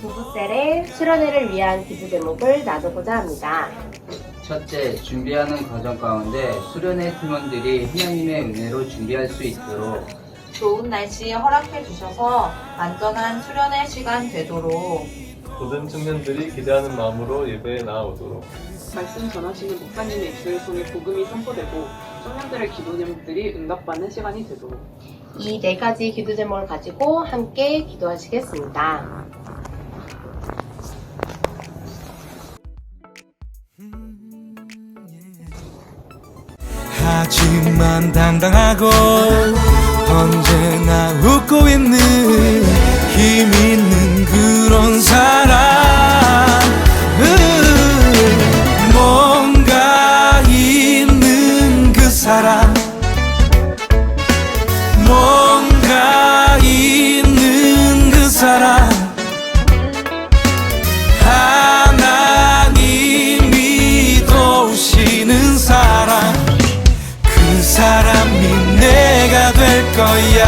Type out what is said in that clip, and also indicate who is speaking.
Speaker 1: 부부셀의 실현회를 위한 기부 제목을 나누고자 합니다.
Speaker 2: 첫째, 준비하는 과정 가운데 수련회 팀원들이 하나님의 은혜로 준비할 수 있도록.
Speaker 3: 좋은 날씨 허락해 주셔서 안전한 수련회 시간 되도록
Speaker 4: 모든 청년들이 기대하는 마음으로 예배에 나아오도록
Speaker 5: 말씀 전하시는 목사님의 입술을 통해 복음이 선포되고 청년들의 기도 제목들이 응답받는 시간이 되도록
Speaker 1: 이 네 가지 기도 제목을 가지고 함께 기도하시겠습니다.
Speaker 6: 하지만 당당하고 뭔가 있는 그 사람. 하나님이 도우시는 사람. 그 사람이 내가 될 거야